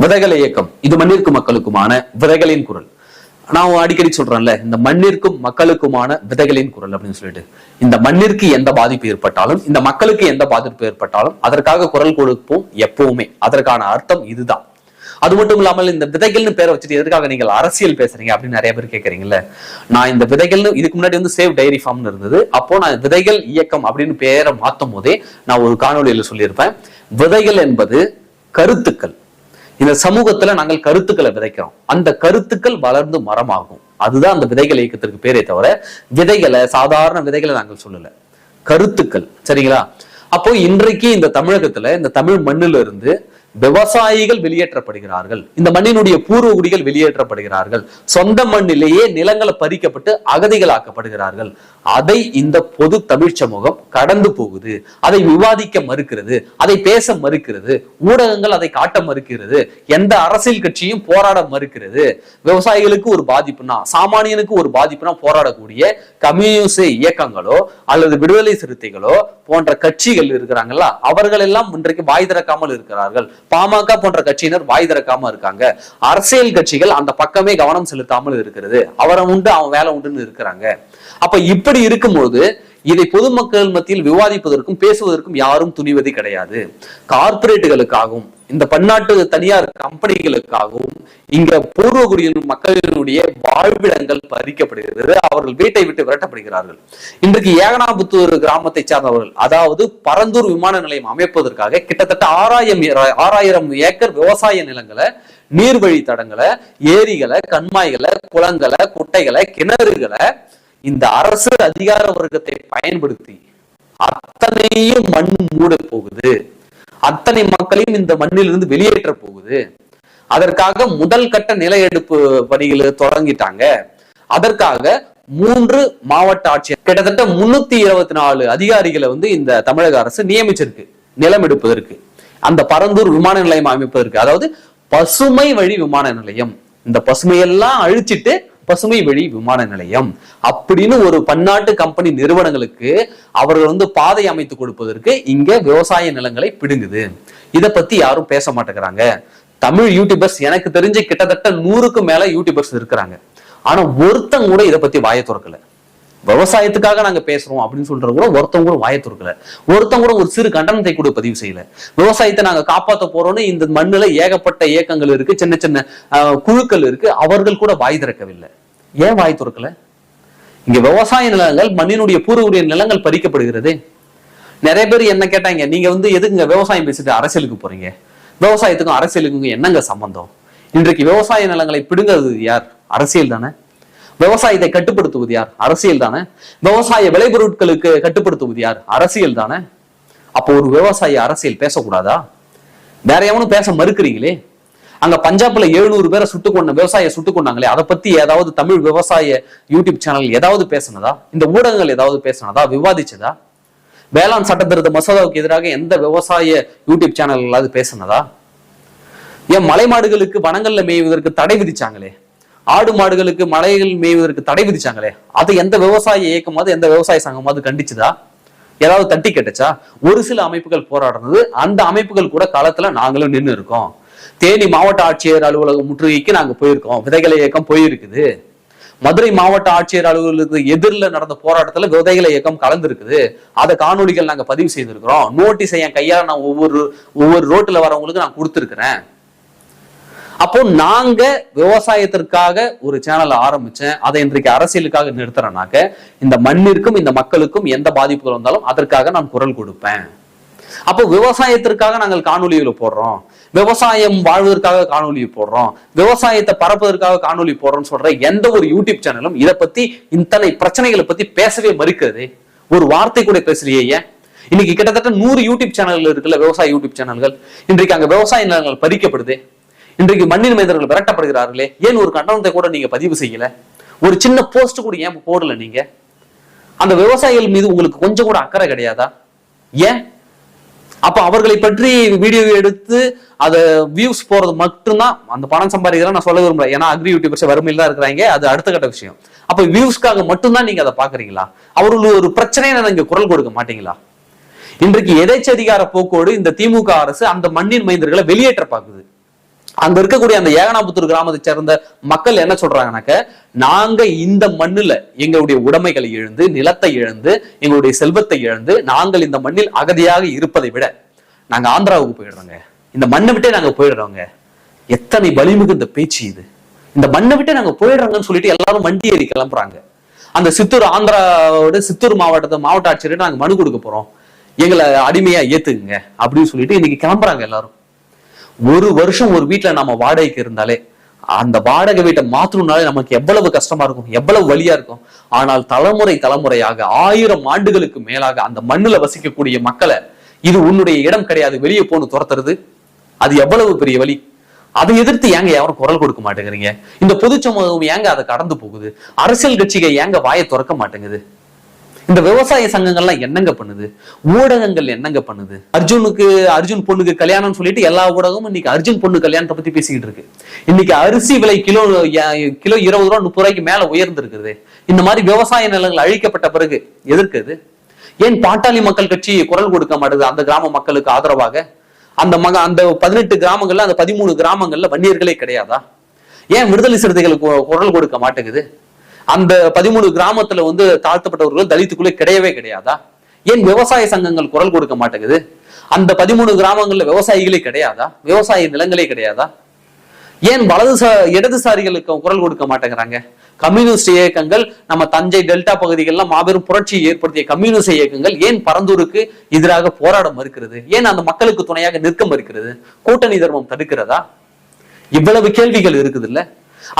விதைகள் இயக்கம். இது மண்ணிற்கு மக்களுக்குமான விதைகளின் குரல். நான் அடிக்கடி சொல்றேன்ல இந்த மண்ணிற்கும் மக்களுக்குமான விதைகளின் குரல் அப்படின்னு சொல்லிட்டு. இந்த மண்ணிற்கு எந்த பாதிப்பு ஏற்பட்டாலும் இந்த மக்களுக்கு எந்த பாதிப்பு ஏற்பட்டாலும் அதற்காக குரல் கொடுப்போம் எப்பவுமே. அதற்கான அர்த்தம் இதுதான். அது மட்டும் இல்லாமல் இந்த விதைகள்னு பேரை வச்சுட்டு எதுக்காக நீங்கள் அரசியல் பேசுறீங்க அப்படின்னு நிறைய பேர் கேட்கறீங்கல்ல நான் இந்த விதைகள்னு இதுக்கு முன்னாடி வந்து சேவ் டைரி ஃபார்ம்னு இருந்தது. அப்போ நான் விதைகள் இயக்கம் அப்படின்னு பேரை மாத்தும் போதே நான் ஒரு காணொலியில் சொல்லியிருப்பேன். விதைகள் என்பது கருத்துக்கள். இந்த சமூகத்துல நாங்கள் கருத்துக்களை விதைக்கிறோம். அந்த கருத்துக்கள் வளர்ந்து மரமாகும். அதுதான் அந்த விதைகள் இயக்கத்திற்கு பேரே தவிர விதைகளை சாதாரண விதைகளை நாங்கள் சொல்லல. கருத்துக்கள் சரிங்களா? அப்போ இன்றைக்கு இந்த தமிழகத்துல இந்த தமிழ் மண்ணில இருந்து விவசாயிகள் வெளியேற்றப்படுகிறார்கள். இந்த மண்ணினுடைய பூர்வகுடிகள் வெளியேற்றப்படுகிறார்கள். சொந்த மண்ணிலேயே நிலங்களை பறிக்கப்பட்டு அகதிகளாக்கப்படுகிறார்கள். அதை இந்த பொது தமிழ் சமூகம் கடந்து போகுது. அதை விவாதிக்க மறுக்கிறது. அதை பேச மறுக்கிறது. ஊடகங்கள் அதை காட்ட மறுக்கிறது. எந்த அரசியல் கட்சியும் போராட மறுக்கிறது. விவசாயிகளுக்கு ஒரு பாதிப்புனா சாமானியனுக்கு ஒரு பாதிப்புனா போராடக்கூடிய கம்யூனிஸ்ட் இயக்கங்களோ அல்லது விடுதலை சிறுத்தைகளோ போன்ற கட்சிகள் இருக்கிறாங்கல்ல அவர்கள் எல்லாம் இன்றைக்கு வாய் திறக்காமல் இருக்கிறார்கள். பாமக போன்ற கட்சியினர் வாய் திறக்காம இருக்காங்க. அரசியல் கட்சிகள் அந்த பக்கமே கவனம் செலுத்தாமல் இருக்கிறது. அவரை உண்டு அவன் வேலை உண்டுன்னு இருக்கிறாங்க. அப்ப இப்படி இருக்கும்போது இதை பொதுமக்கள் மத்தியில் விவாதிப்பதற்கும் பேசுவதற்கும் யாரும் துணிவது கிடையாது. கார்ப்பரேட்டுகளுக்காகவும் இந்த பன்னாட்டு தனியார் கம்பெனிகளுக்காகவும் இங்க பூர்வகுடியில் மக்களினுடைய வாழ்விடங்கள் பறிக்கப்படுகிறது. அவர்கள் வீட்டை விட்டு விரட்டப்படுகிறார்கள். இன்றைக்கு ஏகனாபுத்தூர் கிராமத்தை சார்ந்தவர்கள் அதாவது பரந்தூர் விமான நிலையம் அமைப்பதற்காக கிட்டத்தட்ட ஆறாயிரம் ஆறாயிரம் ஏக்கர் விவசாய நிலங்களை நீர்வழி தடங்களை ஏரிகளை கண்மாய்களை குளங்களை குட்டைகளை கிணறுகளை இந்த அரசு அதிகார வர்க்கத்தை பயன்படுத்தி அத்தனையும் மண் மூட போகுது. அத்தனை மக்களையும் இந்த மண்ணிலிருந்து வெளியேற்ற போகுது. அதற்காக முதல் கட்ட நில எடுப்பு பணிகள் தொடங்கிட்டாங்க. அதற்காக மூன்று மாவட்ட ஆட்சியர் கிட்டத்தட்ட முன்னூத்தி இருபத்தி நாலு அதிகாரிகளை வந்து இந்த தமிழக அரசு நியமிச்சிருக்கு. நிலம் எடுப்பதற்கு. அந்த பரந்தூர் விமான நிலையம் அமைப்பதற்கு. அதாவது பசுமை வழி விமான நிலையம். இந்த பசுமையெல்லாம் அழிச்சிட்டு பசுமை வழி விமான நிலையம். அப்படின்னு ஒரு பன்னாட்டு கம்பெனி நிறுவனங்களுக்கு அவர்கள் வந்து பாதை அமைத்து கொடுப்பதற்கு இங்க விவசாய நிலங்களை பிடுங்குது. இத பத்தி யாரும் பேச மாட்டேங்கிறாங்க. தமிழ் யூடியூபர்ஸ் எனக்கு தெரிஞ்சு கிட்டத்தட்ட நூறுக்கு மேல யூடியூபர்ஸ் இருக்கிறாங்க. ஆனா ஒருத்தங்க கூட இதை பத்தி வாயை திறக்கல. விவசாயத்துக்காக நாங்க பேசுறோம் அப்படின்னு சொல்ற கூட ஒருத்தவங்க கூட வாய துறக்கல. ஒருத்தவங்க கூட ஒரு சிறு கண்டனத்தை கூட பதிவு செய்யல. விவசாயத்தை நாங்க காப்பாத்த போறோம்னு இந்த மண்ணுல ஏகப்பட்ட இயக்கங்கள் இருக்கு சின்ன சின்ன குழுக்கள் இருக்கு. அவர்கள் கூட வாய் திறக்கவில்லை. ஏன் வாய் துறக்கல? இங்க விவசாய நிலங்கள் மண்ணினுடைய பூர்வீக நிலங்கள் பறிக்கப்படுகிறது. நிறைய பேர் என்ன கேட்டாங்க நீங்க வந்து எதுக்குங்க விவசாயம் பேசிட்டு அரசியலுக்கு போறீங்க? விவசாயத்துக்கும் அரசியலுக்கும் என்னங்க சம்பந்தம்? இன்றைக்கு விவசாய நிலங்களை பிடுங்கிறது யார்? அரசியல் தானே? விவசாயத்தை கட்டுப்படுத்துவது யார்? அரசியல் தானே? விவசாய விளைபொருட்களுக்கு கட்டுப்படுத்துவது யார்? அரசியல் தானே? அப்போ ஒரு விவசாயி அரசியல் பேசக்கூடாதா? வேற எவனும் பேச மறுக்கிறீங்களே? அங்க பஞ்சாப்ல எழுநூறு பேரை சுட்டு கொண்ட விவசாய சுட்டு கொண்டாங்களே? அதை பத்தி ஏதாவது தமிழ் விவசாய யூடியூப் சேனல் ஏதாவது பேசுனதா? இந்த ஊடகங்கள் ஏதாவது பேசுனதா? விவாதிச்சதா? வேளாண் சட்டத்திருத்த மசோதாவுக்கு எதிராக எந்த விவசாய யூடியூப் சேனல் சேனல்களாவது பேசுனதா? ஏன் மலை மாடுகளுக்கு வனங்கள்ல மேய்வதற்கு தடை விதிச்சாங்களே? ஆடு மாடுகளுக்கு மலைகள் மேய்வதற்கு தடை விதிச்சாங்களே? அதை எந்த விவசாய இயக்கமாவது எந்த விவசாய சங்கமாவது கண்டிச்சுதா? ஏதாவது தட்டி கேட்டுச்சா? ஒரு சில அமைப்புகள் போராடுறது அந்த அமைப்புகள் கூட காலத்துல நாங்களும் நின்று இருக்கோம். தேனி மாவட்ட ஆட்சியர் அலுவலகம் முற்றுகைக்கு நாங்க போயிருக்கோம். விதைகளை இயக்கம் போயிருக்குது. மதுரை மாவட்ட ஆட்சியர் அலுவலகத்துக்கு எதிரில் நடந்த போராட்டத்துல விதைகளை இயக்கம் கலந்துருக்குது. அதை காணொளிகள் நாங்க பதிவு செய்திருக்கிறோம். நோட்டீஸை என் கையால நான் ஒவ்வொரு ஒவ்வொரு ரோட்டுல வரவங்களுக்கு நான் கொடுத்துருக்குறேன். அப்போ நாங்க விவசாயத்திற்காக ஒரு சேனலை ஆரம்பிச்சேன். அதை இன்றைக்கு அரசியலுக்காக நிறுத்துறேனாக்க இந்த மண்ணிற்கும் இந்த மக்களுக்கும் எந்த பாதிப்புகள் வந்தாலும் அதற்காக நான் குரல் கொடுப்பேன். அப்போ விவசாயத்திற்காக நாங்கள் காணொலிகளை போடுறோம். விவசாயம் வாழ்வதற்காக காணொலி போடுறோம். விவசாயத்தை பரப்புவதற்காக காணொலி போடுறோம்னு சொல்ற எந்த ஒரு யூடியூப் சேனலும் இதை பத்தி இத்தனை பிரச்சனைகளை பத்தி பேசவே மறுக்கிறது ஒரு வார்த்தை கூட பேசலையே ஏன்? இன்னைக்கு கிட்டத்தட்ட நூறு யூடியூப் சேனல்கள் இருக்குல்ல விவசாய யூடியூப் சேனல்கள் இன்றைக்கு அங்க விவசாய நிலங்கள் பறிக்கப்படுது. இன்றைக்கு மண்ணின் மனிதர்கள் விரட்டப்படுகிறார்களே ஏன் ஒரு கண்டனத்தை கூட நீங்க பதிவு செய்யல? ஒரு சின்ன போஸ்ட் கூட ஏன் போடல நீங்க? அந்த விவசாயிகள் மீது உங்களுக்கு கொஞ்சம் கூட அக்கறை கிடையாதா? ஏன்? அப்ப அவர்களை பற்றி வீடியோ எடுத்து அதை வியூஸ் போறது மட்டும்தான் அந்த பணம் சம்பாதிக்கிறேன் நான் சொல்ல விரும்புறேன் ஏன்னா அக்ரி யூடியூபர்ஸ் வறுமையில் தான் இருக்கிறாங்க அது அடுத்த கட்ட விஷயம். அப்ப வியூஸ்க்காக மட்டும்தான் நீங்க அதை பாக்குறீங்களா அவர்கள் ஒரு பிரச்சனையை நீங்க குரல் கொடுக்க மாட்டீங்களா? இன்றைக்கு எதேச்சதிகார போக்கோடு இந்த திமுக அரசு அந்த மண்ணின் மைந்தர்களை வெளியேற்ற பாக்குது அங்க இருக்கக்கூடிய அந்த ஏகனாபுத்தூர் கிராமத்தை சேர்ந்த மக்கள் என்ன சொல்றாங்கனாக்க நாங்க இந்த மண்ணுல எங்களுடைய உடைமைகளை இழந்து நிலத்தை இழந்து எங்களுடைய செல்வத்தை இழந்து நாங்கள் இந்த மண்ணில் அகதியாக இருப்பதை விட நாங்க ஆந்திராவுக்கு போயிடுறோங்க. இந்த மண்ணை விட்டே நாங்க போயிடுறோங்க. எத்தனை வலிமிகுந்த பேச்சு இது. இந்த மண்ணை விட்டே நாங்க போயிடுறாங்கன்னு சொல்லிட்டு எல்லாரும் வண்டி ஏறி கிளம்புறாங்க. அந்த சித்தூர் ஆந்திராவோட சித்தூர் மாவட்டத்தை மாவட்ட ஆட்சியர்கிட்ட நாங்க மனு கொடுக்க போறோம். எங்களை அடிமையா ஏத்துக்குங்க அப்படின்னு சொல்லிட்டு இன்னைக்கு கிளம்புறாங்க எல்லாரும். ஒரு வருஷம் ஒரு வீட்டில் நம்ம வாடகைக்கு இருந்தாலே அந்த வாடகை வீட்டை மாத்தணும்னாலே நமக்கு எவ்வளவு கஷ்டமா இருக்கும் எவ்வளவு வழியா இருக்கும். ஆனால் தலைமுறை தலைமுறையாக ஆயிரம் ஆண்டுகளுக்கு மேலாக அந்த மண்ணுல வசிக்கக்கூடிய மக்களை இது உன்னுடைய இடம் கிடையாது வெளியே போன்னு துரத்துறது அது எவ்வளவு பெரிய வலி. அதை எதிர்த்து ஏங்க யாரும் குரல் கொடுக்க மாட்டேங்கிறீங்க? இந்த பொது சமூகம் ஏங்க அதை கடந்து போகுது? அரசியல் கட்சிகள் ஏங்க வாயை திறக்க மாட்டேங்குது? இந்த விவசாய சங்கங்கள்லாம் என்னங்க பண்ணுது? ஊடகங்கள் என்னங்க பண்ணுது? அர்ஜுனுக்கு அர்ஜுன் பொண்ணுக்கு கல்யாணம்னு சொல்லிட்டு எல்லா ஊடகமும் இன்னைக்கு அர்ஜுன் பொண்ணு கல்யாணத்தை பத்தி பேசிக்கிட்டு இருக்கு. இன்னைக்கு அரிசி விலை கிலோ கிலோ இருபது ரூபா முப்பது ரூபாய்க்கு மேல உயர்ந்திருக்குது. இந்த மாதிரி விவசாய நிலங்கள் அழிக்கப்பட்ட பிறகு எதிர்க்குது ஏன் பாட்டாளி மக்கள் கட்சி குரல் கொடுக்க மாட்டுது அந்த கிராம மக்களுக்கு ஆதரவாக? அந்த மக அந்த பதினெட்டு கிராமங்கள்ல அந்த பதிமூணு கிராமங்கள்ல வன்னியர்களே கிடையாதா? ஏன் விடுதலை சிறுத்தைகளுக்கு குரல் கொடுக்க மாட்டேங்குது? அந்த பதிமூணு கிராமத்துல வந்து தாழ்த்தப்பட்டவர்கள் தலித்துக்குள்ளே கிடையவே கிடையாதா? ஏன் விவசாய சங்கங்கள் குரல் கொடுக்க மாட்டேங்குது? அந்த பதிமூணு கிராமங்கள்ல விவசாயிகளே கிடையாதா? விவசாய நிலங்களே கிடையாதா? ஏன் வலதுசா இடதுசாரிகளுக்கு குரல் கொடுக்க மாட்டேங்கிறாங்க? கம்யூனிஸ்ட் இயக்கங்கள் நம்ம தஞ்சை டெல்டா பகுதிகளில் மாபெரும் புரட்சியை ஏற்படுத்திய கம்யூனிஸ்ட் இயக்கங்கள் ஏன் பரந்தூருக்கு எதிராக போராட மறுக்கிறது? ஏன் அந்த மக்களுக்கு துணையாக நிற்க மறுக்கிறது? கூட்டணி தர்மம் தடுக்கிறதா? இவ்வளவு கேள்விகள் இருக்குது இல்ல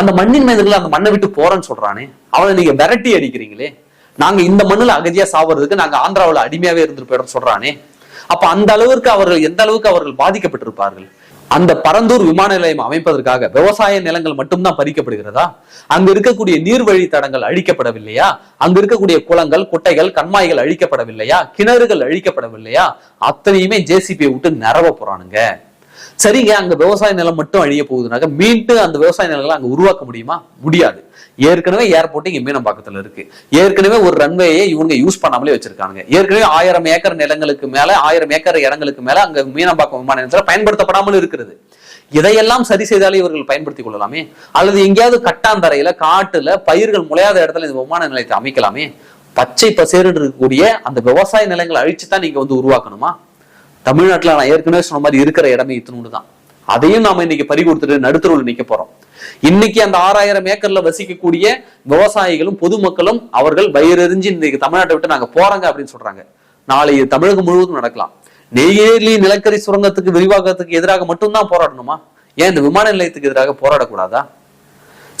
அந்த மண்ணின் மீதுல அந்த மண்ணை விட்டு போறேன்னு சொல்றானே அவனை நீங்க விரட்டி அடிக்கிறீங்களே நாங்க இந்த மண்ணுல அகதியா சாவறதுக்கு நாங்க ஆந்திராவில் அடிமையாவே இருந்துட்டு போயிடும் சொல்றானே அப்ப அந்த அளவிற்கு அவர்கள் எந்த அளவுக்கு அவர்கள் பாதிக்கப்பட்டிருப்பார்கள்? அந்த பரந்தூர் விமான நிலையம் அமைப்பதற்காக விவசாய நிலங்கள் மட்டும்தான் பறிக்கப்படுகிறதா? அங்க இருக்கக்கூடிய நீர்வழி தடங்கள் அழிக்கப்படவில்லையா? அங்க இருக்கக்கூடிய குளங்கள் குட்டைகள் கண்மாய்கள் அழிக்கப்படவில்லையா? கிணறுகள் அழிக்கப்படவில்லையா? அத்தனையுமே ஜேசிபியை விட்டு நிறவ போறானுங்க. சரிங்க அங்க விவசாய நிலம் மட்டும் அழிய போகுதுனாக்க மீண்டும் அந்த விவசாய நிலங்களை அங்க உருவாக்க முடியுமா? முடியாது. ஏற்கனவே ஏர்போர்ட் இங்க மீனம்பாக்கத்துல இருக்கு. ஏற்கனவே ஒரு ரன்வேயை இவங்க யூஸ் பண்ணாமலே வச்சிருக்காங்க ஏற்கனவே ஆயிரம் ஏக்கர் நிலங்களுக்கு மேல ஆயிரம் ஏக்கர் இடங்களுக்கு மேல அங்க மீனம்பாக்கம் விமான நிலத்துல பயன்படுத்தப்படாமல் இருக்கிறது. இதையெல்லாம் சரி செய்தாலே இவர்கள் பயன்படுத்திக் கொள்ளலாமே? அல்லது எங்கேயாவது கட்டாந்தரையில காட்டுல பயிர்கள் முளையாத இடத்துல இந்த விமான நிலையத்தை அமைக்கலாமே? பச்சை பசேறு இருக்கக்கூடிய அந்த விவசாய நிலங்களை அழிச்சுதான் நீங்க வந்து உருவாக்கணுமா? தமிழ்நாட்டுல நான் ஏற்கனவே சொன்ன மாதிரி இருக்கிற இடமே இத்தினூடு தான். அதையும் நாம இன்னைக்கு பறி கொடுத்துட்டு நடுத்தருவில் நிக்க போறோம். இன்னைக்கு அந்த ஆறாயிரம் ஏக்கர்ல வசிக்கக்கூடிய விவசாயிகளும் பொதுமக்களும் அவர்கள் வயிறறிஞ்சு இன்னைக்கு தமிழ்நாட்டை விட்டு நாங்க போறாங்க அப்படின்னு சொல்றாங்க. நாளை தமிழகம் முழுவதும் நடக்கலாம். நெய்வேலி நிலக்கரி சுரங்கத்துக்கு விரிவாக்கத்துக்கு எதிராக மட்டும்தான் போராடணுமா? ஏன் இந்த விமான நிலையத்துக்கு எதிராக போராடக்கூடாதா?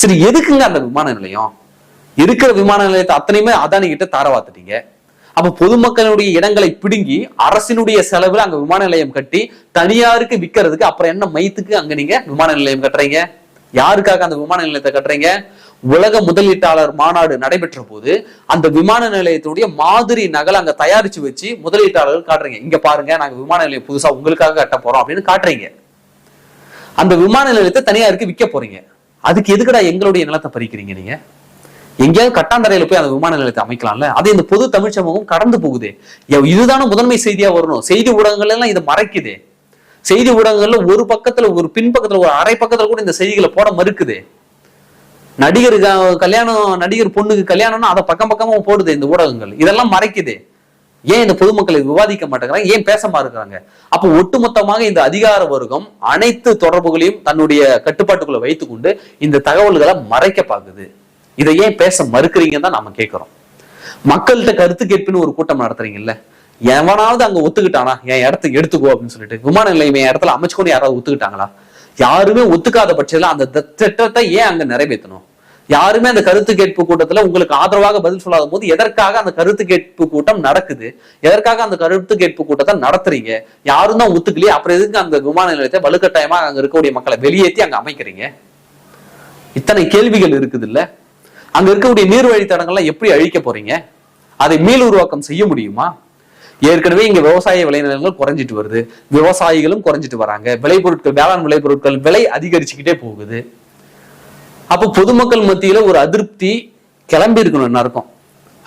சரி எதுக்குங்க அந்த விமான நிலையம்? இருக்கிற விமான நிலையத்தை அத்தனையுமே அதானி கிட்ட தாரவாத்துட்டீங்க அப்ப பொதுமக்களுடைய இடங்களை பிடுங்கி அரசினுடைய செலவுல அங்க விமான நிலையம் கட்டி தனியாருக்கு விற்கிறதுக்கு அப்புறம் என்ன மைத்துக்கு அங்க நீங்க விமான நிலையம் கட்டுறீங்க? யாருக்காக அந்த விமான நிலையத்தை கட்டுறீங்க? உலக முதலீட்டாளர் மாநாடு நடைபெற்ற போது அந்த விமான நிலையத்துடைய மாதிரி நகல் அங்க தயாரிச்சு வச்சு முதலீட்டாளர்கள் காட்டுறீங்க. இங்க பாருங்க நாங்க விமான நிலையம் புதுசா உங்களுக்காக கட்ட போறோம் அப்படின்னு காட்டுறீங்க. அந்த விமான நிலையத்தை தனியாருக்கு விற்க போறீங்க. அதுக்கு எதுக்குடா எங்களுடைய நிலத்தை பறிக்கிறீங்க நீங்க? எங்கேயாவது கட்டாந்தரையில போய் அந்த விமான நிலையத்தை அமைக்கலாம்ல? அது இந்த பொது தமிழ் சமூகம் கடந்து போகுது. ய- இதுதானே முதன்மை செய்தியா வரணும். செய்தி ஊடகங்கள் எல்லாம் இதை மறைக்குது. செய்தி ஊடகங்கள்ல ஒரு பக்கத்துல ஒரு பின்பக்கத்துல ஒரு அரை பக்கத்துல கூட இந்த செய்திகளை போட மறுக்குது. நடிகர் கல்யாணம் நடிகர் பொண்ணுக்கு கல்யாணம்னா அதை பக்கம் பக்கமா போடுது இந்த ஊடகங்கள். இதெல்லாம் மறைக்குது. ஏன் இந்த பொதுமக்களை விவாதிக்க மாட்டேங்கிறாங்க? ஏன் பேச மாட்டேங்கிறாங்க அப்போ ஒட்டுமொத்தமாக இந்த அதிகார வர்க்கம் அனைத்து தொடர்புகளையும் தன்னுடைய கட்டுப்பாட்டுக்குள்ள வைத்துக்கொண்டு இந்த தகவல்களை மறைக்க பாக்குது இதை ஏன் பேச மறுக்கிறீங்கன்னு தான் நம்ம கேட்கிறோம் மக்கள்கிட்ட கருத்து கேட்புன்னு ஒரு கூட்டம் நடத்துறீங்கல்ல எவனாவது அங்க ஒத்துக்கிட்டானா? என் இடத்துக்கு எடுத்துக்கோ அப்படின்னு சொல்லிட்டு விமான நிலையம் என் இடத்துல அமைச்சுக்கோன்னு யாராவது ஒத்துக்கிட்டாங்களா? யாருமே ஒத்துக்காத பட்சத்துல அந்த திட்டத்தை ஏன் அங்க நிறைவேற்றணும்? யாருமே அந்த கருத்து கேட்பு கூட்டத்துல உங்களுக்கு ஆதரவாக பதில் சொல்லாத போது எதற்காக அந்த கருத்து கேட்பு கூட்டம் நடக்குது? எதற்காக அந்த கருத்து கேட்பு கூட்டத்தை நடத்துறீங்க? யாரும் தான் ஒத்துக்கலையே அப்புறம் எதுக்கு அந்த விமான நிலையத்தை வலுக்கட்டாயமா அங்க இருக்கக்கூடிய மக்களை வெளியேற்றி அங்க அமைக்கிறீங்க? இத்தனை கேள்விகள் இருக்குது இல்லை அங்க இருக்கக்கூடிய நீர் வழித்தடங்கள்லாம் எப்படி அழிக்க போறீங்க? அதை மீள் உருவாக்கம் செய்ய முடியுமா? ஏற்கனவே இங்க விவசாய விளைநிலங்கள் குறைஞ்சிட்டு வருது. விவசாயிகளும் குறைஞ்சிட்டு வராங்க. விளைபொருட்கள் வேளாண் விளைபொருட்கள் விலை அதிகரிச்சுக்கிட்டே போகுது. அப்போ பொதுமக்கள் மத்தியில ஒரு அதிருப்தி கிளம்பி இருக்கணும் எல்லாருக்கும்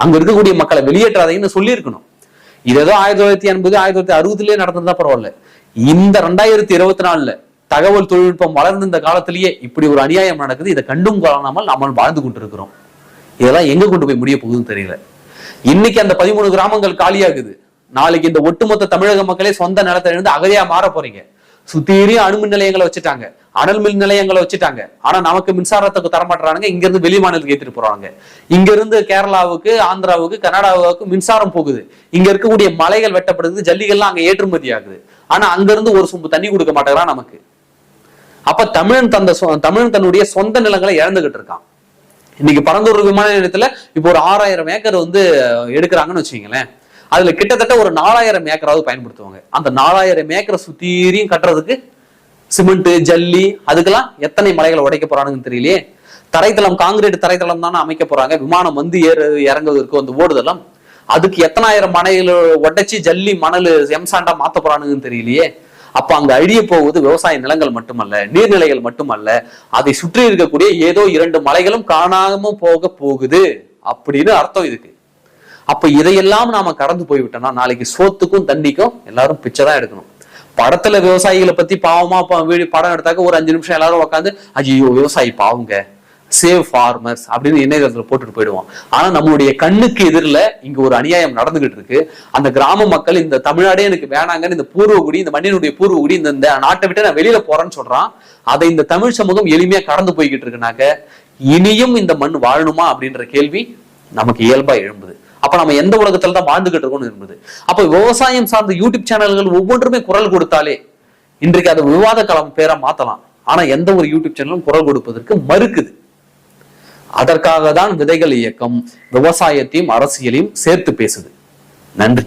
அங்க இருக்கக்கூடிய மக்களை வெளியேற்றாதீங்கன்னு சொல்லியிருக்கணும். இது ஏதோ ஆயிரத்தி தொள்ளாயிரத்தி எண்பது ஆயிரத்தி தொள்ளாயிரத்தி அறுபதுலயே நடந்ததா பரவாயில்ல. இந்த ரெண்டாயிரத்தி இருபத்தி நாலுல தகவல் தொழில்நுட்பம் வளர்ந்து இந்த காலத்திலேயே இப்படி ஒரு அநியாயம் நடக்குது இதை கண்டும் காணாமல் நம்ம வாழ்ந்து கொண்டிருக்கிறோம். இதெல்லாம் எங்க கொண்டு போய் முடிய போகுதுன்னு தெரியல. இன்னைக்கு அந்த பதிமூணு கிராமங்கள் காலியாகுது. நாளைக்கு இந்த ஒட்டுமொத்த தமிழக மக்களே சொந்த நிலத்துல இருந்து அகதியா மாற போறீங்க. சுத்தீரியும் அணுமின் நிலையங்களை வச்சுட்டாங்க. அனல் மின் நிலையங்களை வச்சுட்டாங்க. ஆனா நமக்கு மின்சாரத்துக்கு தரமாட்டுறாங்க இங்க இருந்து வெளி மாநிலத்துக்கு ஏற்றிட்டு போறாங்க இங்க இருந்து கேரளாவுக்கு ஆந்திராவுக்கு கர்நாடகாவுக்கு மின்சாரம் போகுது. இங்க இருக்கக்கூடிய மலைகள் வெட்டப்படுது. ஜல்லிகள்லாம் அங்க ஏற்றுமதி ஆகுது. ஆனா அங்க இருந்து ஒரு சொம்பு தண்ணி கொடுக்க மாட்டேங்கிறான் நமக்கு. அப்ப தமிழன் தந்த சொ- தமிழன் தன்னுடைய சொந்த நிலங்களை இழந்துகிட்டு இருக்கான். இன்னைக்கு பரந்தூர் விமான நிலையத்துல இப்போ ஒரு ஆறாயிரம் ஏக்கர் வந்து எடுக்கிறாங்கன்னு வச்சுங்களேன் அதுல கிட்டத்தட்ட ஒரு நாலாயிரம் ஏக்கராவது பயன்படுத்துவாங்க. அந்த நாலாயிரம் ஏக்கரை சுத்தீரியும் கட்டுறதுக்கு சிமெண்ட் ஜல்லி அதுக்கெல்லாம் எத்தனை மலைகளை உடைக்க போறானுங்கன்னு தெரியலையே. தரைத்தளம் காங்கிரீட் தரைத்தளம் தானே அமைக்க போறாங்க. விமானம் வந்து ஏறு இறங்குவதற்கு வந்து ஓடுதெல்லாம் அதுக்கு எத்தனாயிரம் மனைகளை உடைச்சி ஜல்லி மணல் எம்சாண்டா மாத்த போறானுங்கன்னு தெரியலையே. அப்ப அங்க அழிய போவது விவசாய நிலங்கள் மட்டுமல்ல நீர்நிலைகள் மட்டுமல்ல அதை சுற்றி இருக்கக்கூடிய ஏதோ இரண்டு மலைகளும் காணாம போக போகுது அப்படின்னு அர்த்தம் இதுக்கு. அப்ப இதையெல்லாம் நாம கடந்து போய்விட்டோம்னா நாளைக்கு சோத்துக்கும் தண்ணிக்கும் எல்லாரும் பிச்சை தான் எடுக்கணும். படத்துல விவசாயிகளை பத்தி பாவமா வீடு படம் எடுத்தாக்க ஒரு அஞ்சு நிமிஷம் எல்லாரும் உட்காந்து ஐயோ விவசாயி பாவங்க. சேவ் ஃபார்மர்ஸ் அப்படின்னு இணையதளத்தில் போட்டுட்டு போயிடுவோம். ஆனா நம்மளுடைய கண்ணுக்கு எதிரில் இங்க ஒரு அநியாயம் நடந்துகிட்டு இருக்கு. அந்த கிராம மக்கள் இந்த தமிழ்நாடே எனக்கு வேணாங்கன்னு இந்த பூர்வகுடி இந்த மண்ணினுடைய பூர்வகுடி இந்த இந்த நாட்டை விட்டு நான் வெளியில போறேன்னு சொல்றான். அதை இந்த தமிழ் சமூகம் எளிமையா கடந்து போய்கிட்டு இருக்குனாக்க இனியும் இந்த மண் வாழணுமா அப்படின்ற கேள்வி நமக்கு இயல்பா எழும்புது. அப்ப நம்ம எந்த உலகத்துல தான் வாழ்ந்துகிட்டு இருக்கோம்னு இருந்தது அப்ப விவசாயம் சார்ந்த யூடியூப் சேனல்கள் ஒவ்வொன்றுமே குரல் கொடுத்தாலே இன்றைக்கு அது விவாத களம் பேரா மாத்தலாம். ஆனா எந்த ஒரு யூடியூப் சேனலும் குரல் கொடுப்பதற்கு மறுக்குது. அதற்காக தான் விதைகள் இயக்கம் விவசாயத்தையும் அரசியலையும் சேர்த்து பேசுது. நன்றி.